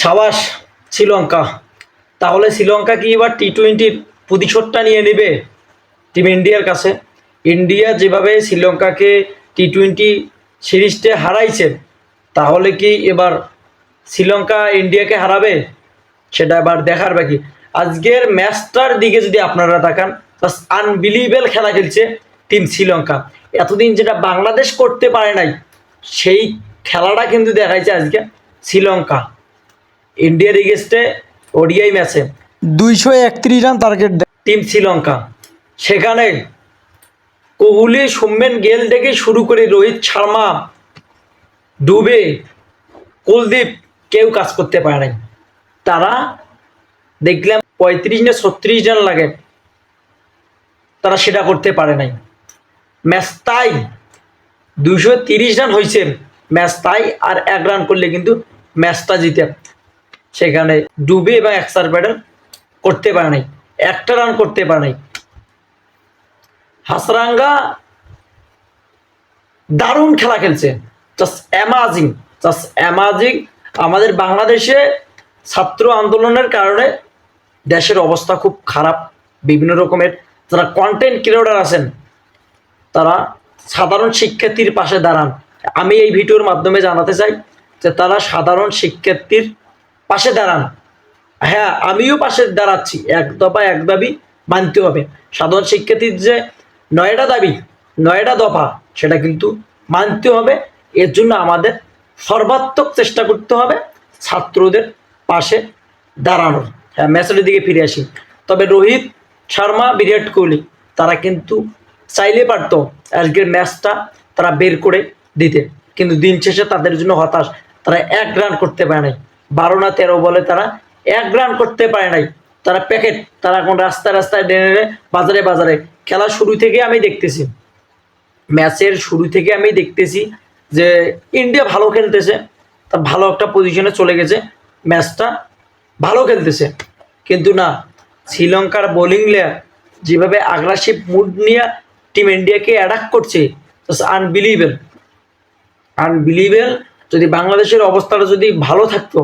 সাবাস, শ্রীলঙ্কা। তাহলে শ্রীলঙ্কা কি এবার টি টোয়েন্টির প্রতিশোধটা নিয়ে নেবে টিম ইন্ডিয়ার কাছে? ইন্ডিয়া যেভাবে শ্রীলঙ্কাকে টি টোয়েন্টি সিরিজটে হারাইছে, তাহলে কি এবার শ্রীলঙ্কা ইন্ডিয়াকে হারাবে? সেটা এবার দেখার বাকি। আজকের ম্যাচটার দিকে যদি আপনারা তাকান আনবিলিভেল খেলা খেলছে টিম শ্রীলঙ্কা। এতদিন যেটা বাংলাদেশ করতে পারে নাই, সেই খেলাটা কিন্তু দেখাইছে আজকে শ্রীলঙ্কা। ইন্ডিয়ার এগেস্টে ওডিআই ম্যাচে। দুইশো একত্রিশ রান টার্গেট টিম শ্রীলঙ্কা। সেখানে কোহলি সৌমেন গেল থেকে শুরু করে রোহিত শর্মা ডুবে কুলদীপ কেউ কাজ করতে পারে নাই। তারা দেখলাম পঁয়ত্রিশ না ছত্রিশ রান লাগে। তারা সেটা করতে পারে নাই। ম্যাচ তাই দুশো তিরিশ রান হয়েছে ম্যাচ তাই আর এক রান করলে কিন্তু ম্যাচটা জিতে সেখানে ডুবে এবং এক্সার ব্যাটার করতে পারে নাই, একটা রান করতে পারে নাই। হাসরাঙ্গা দারুণ খেলা খেলছে। জাস্ট অ্যামাজিং জাস্ট অ্যামাজিং আমাদের বাংলাদেশে ছাত্র আন্দোলনের কারণে দেশের অবস্থা খুব খারাপ। বিভিন্ন রকমের যারা কন্টেন্ট ক্রিয়েটর আছেন, তারা সাধারণ শিক্ষার্থীর পাশে দাঁড়ান। আমি এই ভিডিওর মাধ্যমে জানাতে চাই যে তারা সাধারণ শিক্ষার্থীর পাশে দাঁড়ান। হ্যাঁ আমিও পাশে দাঁড়াচ্ছি। এক দফা, এক দাবি মানতে হবে। সাধারণ শিক্ষার্থীর যে নয়টা দাবি, নয়টা দফা, সেটা কিন্তু মানতে হবে। এর জন্য আমাদের সর্বাত্মক চেষ্টা করতে হবে ছাত্রদের পাশে দাঁড়ানোর। হ্যাঁ ম্যাচের দিকে ফিরে আসি। তবে রোহিত শর্মা, বিরাট কোহলি, তারা কিন্তু চাইলে পারতো আজকের ম্যাচটা তারা বের করে দিতে। কিন্তু দিন শেষে তাদের জন্য হতাশ। তারা এক রান করতে পারে নাই। বারো না তেরো বলে তারা এক রান করতে পারে নাই। তারা প্যাকেট তারা এখন রাস্তায় রাস্তায় ডেনে বাজারে বাজারে। খেলা শুরু থেকে আমি দেখতেছি। ম্যাচের শুরু থেকে আমি দেখতেছি যে ইন্ডিয়া ভালো খেলতেছে। তা ভালো একটা পজিশনে চলে গেছে। ম্যাচটা ভালো খেলতেছে। কিন্তু না, শ্রীলঙ্কার বোলিং লেয়ার যেভাবে আগ্রাসিভ মুড নিয়ে টিম ইন্ডিয়াকে অ্যাটাক করছে আনবিলিভেল আনবিলিভেল যদি বাংলাদেশের অবস্থাটা যদি ভালো থাকতো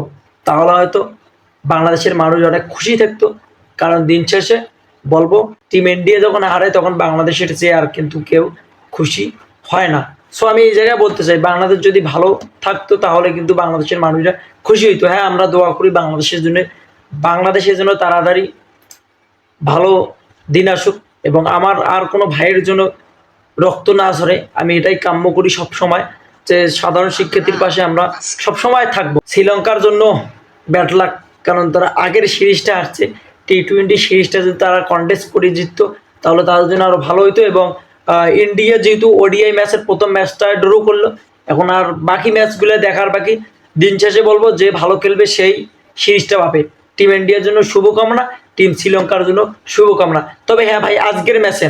তাহলে হয়তো বাংলাদেশের মানুষ অনেক খুশি থাকতো। কারণ দিন শেষে বলব টিম ইন্ডিয়া যখন হারায় তখন বাংলাদেশের চেয়ে আর কিন্তু কেউ খুশি হয় না। সো আমি এই জায়গায় বলতে চাই, বাংলাদেশ যদি ভালো থাকতো তাহলে কিন্তু বাংলাদেশের মানুষরা খুশি হইতো। হ্যাঁ আমরা দোয়া করি বাংলাদেশের জন্য। বাংলাদেশের জন্য তাড়াতাড়ি ভালো দিন আসুক এবং আমার আর কোনো ভাইয়ের জন্য রক্ত না ঝরে। আমি এটাই কাম্য করি সব সময় যে সাধারণ শিক্ষার্থীর পাশে আমরা সব সময় থাকব। শ্রীলঙ্কার জন্য ব্যাট লাক, কারণ তারা আগের সিরিজটা আসছে টি টোয়েন্টি সিরিজটা যদি তারা কন্টেস্ট করে জিতত, তাহলে তাদের জন্য আরও ভালো হতো এবং ইন্ডিয়া যেহেতু ওডিআই ম্যাচের প্রথম ম্যাচটা ড্র করল, এখন আর বাকি ম্যাচগুলো দেখার বাকি দিন শেষে বলব যে ভালো খেলবে সেই সিরিজটা পাবে টিম ইন্ডিয়ার জন্য শুভকামনা টিম শ্রীলঙ্কার জন্য শুভকামনা। তবে হ্যাঁ ভাই, আজকের ম্যাচে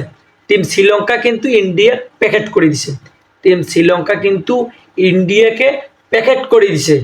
টিম শ্রীলঙ্কা কিন্তু ইন্ডিয়া প্যাকেট করে দিছে। টিম শ্রীলঙ্কা কিন্তু ইন্ডিয়াকে প্যাকেট করে দিছে।